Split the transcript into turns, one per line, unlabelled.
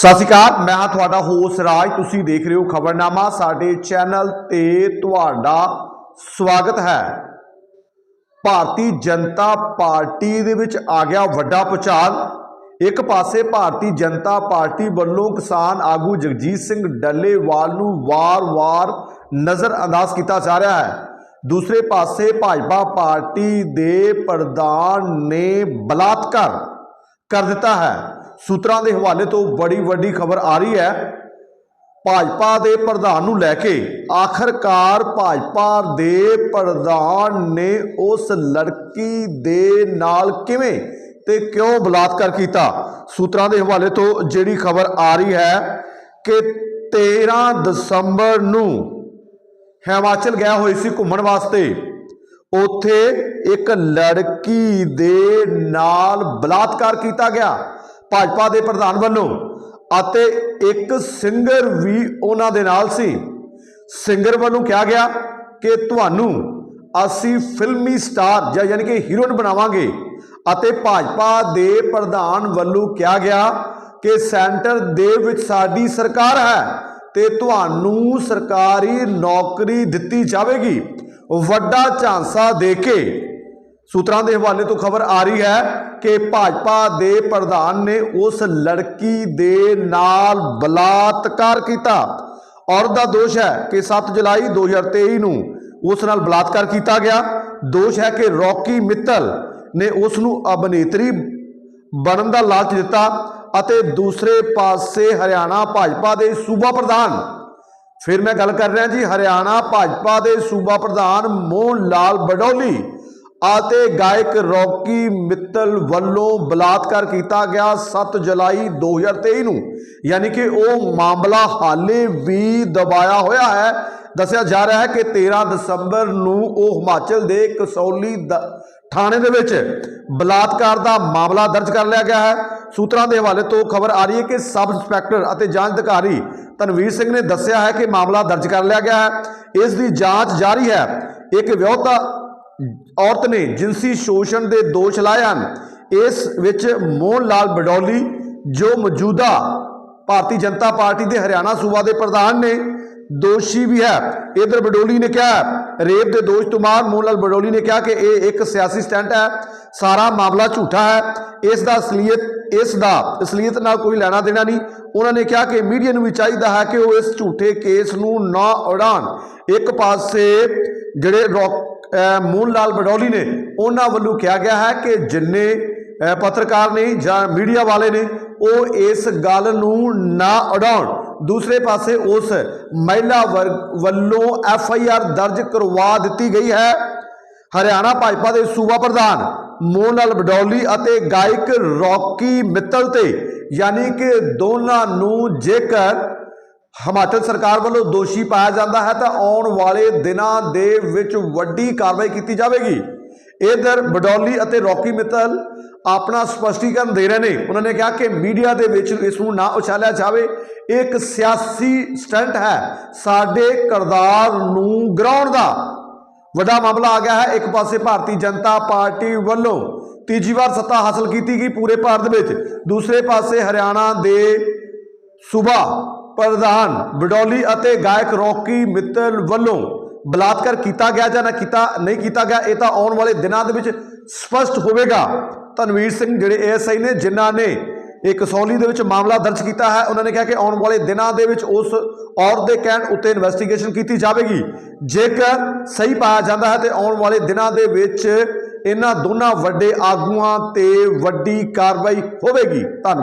ਸਤਿ ਸ਼੍ਰੀ ਅਕਾਲ, ਮੈਂ ਤੁਹਾਡਾ ਹੋਸਟ ਰਾਜ, ਤੁਸੀਂ ਦੇਖ ਰਹੇ ਹੋ ਖਬਰਨਾਮਾ, ਸਾਡੇ ਚੈਨਲ ਤੇ ਤੁਹਾਡਾ ਸਵਾਗਤ ਹੈ। ਭਾਰਤੀ ਜਨਤਾ ਪਾਰਟੀ ਦੇ ਵਿੱਚ ਆ ਗਿਆ ਵੱਡਾ ਪੁਚਾਲ ਇੱਕ ਪਾਸੇ ਭਾਰਤੀ ਜਨਤਾ ਪਾਰਟੀ ਵੱਲੋਂ ਕਿਸਾਨ ਆਗੂ ਜਗਜੀਤ ਸਿੰਘ ਡੱਲੇਵਾਲ ਨੂੰ ਵਾਰ-ਵਾਰ ਨਜ਼ਰਅੰਦਾਜ਼ ਕੀਤਾ ਜਾ ਰਿਹਾ ਹੈ। ਦੂਸਰੇ ਪਾਸੇ ਭਾਜਪਾ ਪਾਰਟੀ ਦੇ ਪ੍ਰਧਾਨ ਨੇ ਬਲਾਤਕਾਰ ਕਰ ਦਿੱਤਾ ਹੈ। ਸੂਤਰਾਂ ਦੇ ਹਵਾਲੇ ਤੋਂ ਬੜੀ ਵੱਡੀ ਖਬਰ ਆ ਰਹੀ ਹੈ। ਭਾਜਪਾ ਦੇ ਪ੍ਰਧਾਨ ਨੂੰ ਲੈ ਕੇ ਆਖਰਕਾਰ ਭਾਜਪਾ ਦੇ ਪ੍ਰਧਾਨ ਨੇ ਉਸ ਲੜਕੀ ਦੇ ਨਾਲ ਕਿਵੇਂ ਤੇ ਕਿਉਂ ਬਲਾਤਕਾਰ ਕੀਤਾ? ਸੂਤਰਾਂ ਦੇ ਹਵਾਲੇ ਤੋਂ ਜਿਹੜੀ ਖਬਰ ਆ ਰਹੀ ਹੈ ਕਿ 13 ਦਸੰਬਰ ਨੂੰ ਹਿਮਾਚਲ ਗਿਆ ਹੋਈ ਸੀ ਘੁੰਮਣ ਵਾਸਤੇ। ਉੱਥੇ ਇੱਕ ਲੜਕੀ ਦੇ ਨਾਲ ਬਲਾਤਕਾਰ ਕੀਤਾ ਗਿਆ। ਭਾਜਪਾ ਦੇ ਪ੍ਰਧਾਨ ਵੱਲੋਂ ਅਤੇ ਇੱਕ ਸਿੰਗਰ ਵੀ ਉਹਨਾਂ ਦੇ ਨਾਲ ਸੀ। ਸਿੰਗਰ ਵੱਲੋਂ ਕਿਹਾ ਗਿਆ ਕਿ ਤੁਹਾਨੂੰ ਅਸੀਂ ਫਿਲਮੀ ਸਟਾਰ ਜਾਂ ਯਾਨੀ ਕਿ ਹੀਰੋਇਨ ਬਣਾਵਾਂਗੇ ਅਤੇ ਭਾਜਪਾ ਦੇ ਪ੍ਰਧਾਨ ਵੱਲੋਂ ਕਿਹਾ ਗਿਆ ਕਿ ਸੈਂਟਰ ਦੇ ਵਿੱਚ ਸਾਡੀ ਸਰਕਾਰ ਹੈ ਤੇ ਤੁਹਾਨੂੰ ਸਰਕਾਰੀ ਨੌਕਰੀ ਦਿੱਤੀ ਜਾਵੇਗੀ। ਵੱਡਾ ਝਾਂਸਾ ਦੇ ਕੇ ਸੂਤਰਾਂ ਦੇ ਹਵਾਲੇ ਤੋਂ ਖਬਰ ਆ ਰਹੀ ਹੈ ਕਿ ਭਾਜਪਾ ਦੇ ਪ੍ਰਧਾਨ ਨੇ ਉਸ ਲੜਕੀ ਦੇ ਨਾਲ ਬਲਾਤਕਾਰ ਕੀਤਾ। ਔਰਤ ਦਾ ਦੋਸ਼ ਹੈ ਕਿ 7 ਜੁਲਾਈ 2023 ਨੂੰ ਉਸ ਨਾਲ ਬਲਾਤਕਾਰ ਕੀਤਾ ਗਿਆ। ਦੋਸ਼ ਹੈ ਕਿ ਰੌਕੀ ਮਿੱਤਲ ਨੇ ਉਸ ਨੂੰ ਅਭਿਨੇਤਰੀ ਬਣਨ ਦਾ ਲਾਲਚ ਦਿੱਤਾ ਅਤੇ ਦੂਸਰੇ ਪਾਸੇ ਹਰਿਆਣਾ ਭਾਜਪਾ ਦੇ ਸੂਬਾ ਪ੍ਰਧਾਨ। ਫਿਰ ਮੈਂ ਗੱਲ ਕਰ ਰਿਹਾ ਜੀ, ਹਰਿਆਣਾ ਭਾਜਪਾ ਦੇ ਸੂਬਾ ਪ੍ਰਧਾਨ ਮੋਹਨ ਲਾਲ ਬਡੋਲੀ ਅਤੇ ਗਾਇਕ ਰੌਕੀ ਮਿੱਤਲ ਵੱਲੋਂ ਬਲਾਤਕਾਰ ਕੀਤਾ ਗਿਆ 7 ਜੁਲਾਈ 2023 ਨੂੰ। ਯਾਨੀ ਕਿ ਉਹ ਮਾਮਲਾ ਹਾਲੇ ਵੀ ਦਬਾਇਆ ਹੋਇਆ ਹੈ। ਦੱਸਿਆ ਜਾ ਰਿਹਾ ਹੈ ਕਿ 13 ਦਸੰਬਰ ਨੂੰ ਉਹ ਹਿਮਾਚਲ ਦੇ ਕਸੌਲੀ ਦ- ਥਾਣੇ ਦੇ ਵਿੱਚ ਬਲਾਤਕਾਰ ਦਾ ਮਾਮਲਾ ਦਰਜ ਕਰ ਲਿਆ ਗਿਆ ਹੈ। ਸੂਤਰਾਂ ਦੇ ਹਵਾਲੇ ਤੋਂ ਖਬਰ ਆ ਰਹੀ ਹੈ ਕਿ ਸਬ ਇੰਸਪੈਕਟਰ ਅਤੇ ਜਾਂਚ ਅਧਿਕਾਰੀ ਤਨਵੀਰ ਸਿੰਘ ਨੇ ਦੱਸਿਆ ਹੈ ਕਿ ਮਾਮਲਾ ਦਰਜ ਕਰ ਲਿਆ ਗਿਆ ਹੈ। ਇਸ ਦੀ ਜਾਂਚ ਜਾਰੀ ਹੈ। ਇੱਕ ਵਿਆਹੁਤਾ ਔਰਤ ਨੇ ਜਿਨਸੀ ਸ਼ੋਸ਼ਣ ਦੇ ਦੋਸ਼ ਲਾਏ ਹਨ। ਇਸ ਵਿੱਚ ਮੋਹਨ ਲਾਲ ਬਡੌਲੀ, ਜੋ ਮੌਜੂਦਾ ਭਾਰਤੀ ਜਨਤਾ ਪਾਰਟੀ ਦੇ ਹਰਿਆਣਾ ਸੂਬਾ ਦੇ ਪ੍ਰਧਾਨ ਨੇ, ਦੋਸ਼ੀ ਵੀ ਹੈ। ਇਧਰ ਬਡੋਲੀ ਨੇ ਕਿਹਾ ਰੇਪ ਦੇ ਦੋਸ਼ ਤੋਂ ਬਾਅਦ ਮੋਹਨ ਲਾਲ ਬਡੋਲੀ ਨੇ ਕਿਹਾ ਕਿ ਇਹ ਇੱਕ ਸਿਆਸੀ ਸਟੈਂਟ ਹੈ। ਸਾਰਾ ਮਾਮਲਾ ਝੂਠਾ ਹੈ। ਇਸ ਦਾ ਅਸਲੀਅਤ, ਇਸ ਦਾ ਅਸਲੀਅਤ ਨਾਲ ਕੋਈ ਲੈਣਾ ਦੇਣਾ ਨਹੀਂ। ਉਹਨਾਂ ਨੇ ਕਿਹਾ ਕਿ ਮੀਡੀਆ ਨੂੰ ਵੀ ਚਾਹੀਦਾ ਹੈ ਕਿ ਉਹ ਇਸ ਝੂਠੇ ਕੇਸ ਨੂੰ ਨਾ ਉਡਾਣ ਇੱਕ ਪਾਸੇ ਜਿਹੜੇ ਰੌਕ ਮੋਹਨ ਲਾਲ ਬਡੌਲੀ ਨੇ ਉਹਨਾਂ ਵੱਲੋਂ ਕਿਹਾ ਗਿਆ ਹੈ ਕਿ ਜਿੰਨੇ ਪੱਤਰਕਾਰ ਨੇ ਜਾਂ ਮੀਡੀਆ ਵਾਲੇ ਨੇ, ਉਹ ਇਸ ਗੱਲ ਨੂੰ ਨਾ ਉਡਾਉਣ। ਦੂਸਰੇ ਪਾਸੇ ਉਸ ਮਹਿਲਾ ਵਰਗ ਵੱਲੋਂ ਐਫ ਆਈ ਆਰ ਦਰਜ ਕਰਵਾ ਦਿੱਤੀ ਗਈ ਹੈ। ਹਰਿਆਣਾ ਭਾਜਪਾ ਦੇ ਸੂਬਾ ਪ੍ਰਧਾਨ ਮੋਹਨ ਲਾਲ ਬਡੌਲੀ ਅਤੇ ਗਾਇਕ ਰੌਕੀ ਮਿੱਤਲ ਤੇ, ਯਾਨੀ ਕਿ ਦੋਨਾਂ ਨੂੰ ਜੇਕਰ ਹਿਮਾਚਲ ਸਰਕਾਰ ਵੱਲੋਂ ਦੋਸ਼ੀ ਪਾਇਆ ਜਾਂਦਾ ਹੈ ਤਾਂ ਆਉਣ ਵਾਲੇ ਦਿਨਾਂ ਦੇ ਵਿੱਚ ਵੱਡੀ ਕਾਰਵਾਈ ਕੀਤੀ ਜਾਵੇਗੀ। ਇਧਰ ਬਡੌਲੀ ਅਤੇ ਰੌਕੀ ਮਿੱਤਲ ਆਪਣਾ ਸਪਸ਼ਟੀਕਰਨ ਦੇ ਰਹੇ ਨੇ। ਉਹਨਾਂ ਨੇ ਕਿਹਾ ਕਿ ਮੀਡੀਆ ਦੇ ਵਿੱਚ ਇਸ ਨੂੰ ਨਾ ਉਛਾਲਿਆ ਜਾਵੇ। ਇਹ ਇੱਕ ਸਿਆਸੀ ਸਟੰਟ ਹੈ ਸਾਡੇ ਕਰਦਾਰ ਨੂੰ ਗਰਾਉਣ ਦਾ। ਵੱਡਾ ਮਾਮਲਾ ਆ ਗਿਆ ਹੈ, ਇੱਕ ਪਾਸੇ ਭਾਰਤੀ ਜਨਤਾ ਪਾਰਟੀ ਵੱਲੋਂ ਤੀਜੀ ਵਾਰ ਸੱਤਾ ਹਾਸਲ ਕੀਤੀ ਗਈ ਪੂਰੇ ਭਾਰਤ ਵਿੱਚ। ਦੂਸਰੇ ਪਾਸੇ ਹਰਿਆਣਾ ਦੇ ਸੂਬਾ ਪ੍ਰਧਾਨ ਬਡੌਲੀ ਅਤੇ ਗਾਇਕ ਰੌਕੀ ਮਿੱਤਲ ਵੱਲੋਂ ਬਲਾਤਕਾਰ ਕੀਤਾ ਗਿਆ ਜਾਂ ਨਾ ਕੀਤਾ, ਨਹੀਂ ਕੀਤਾ ਗਿਆ, ਇਹ ਤਾਂ ਆਉਣ ਵਾਲੇ ਦਿਨਾਂ ਦੇ ਵਿੱਚ ਸਪਸ਼ਟ ਹੋਵੇਗਾ। ਧਨਵੀਰ ਸਿੰਘ ਜਿਹੜੇ ਏਐਸਆਈ ਨੇ, ਜਿਨ੍ਹਾਂ ਨੇ ਇਹ ਕਸੌਲੀ ਦੇ ਵਿੱਚ ਮਾਮਲਾ ਦਰਜ ਕੀਤਾ ਹੈ, ਉਹਨਾਂ ਨੇ ਕਿਹਾ ਕਿ ਆਉਣ ਵਾਲੇ ਦਿਨਾਂ ਦੇ ਵਿੱਚ ਉਸ ਔਰਤ ਦੇ ਕਹਿਣ ਉੱਤੇ ਇਨਵੈਸਟੀਗੇਸ਼ਨ ਕੀਤੀ ਜਾਵੇਗੀ। ਜੇਕਰ ਸਹੀ ਪਾਇਆ ਜਾਂਦਾ ਹੈ, ਤੇ ਆਉਣ ਵਾਲੇ ਦਿਨਾਂ ਦੇ ਵਿੱਚ ਇਹਨਾਂ ਦੋਨਾਂ ਵੱਡੇ ਆਗੂਆਂ ਤੇ ਵੱਡੀ ਕਾਰਵਾਈ ਹੋਵੇਗੀ। ਧੰਨਵਾਦ।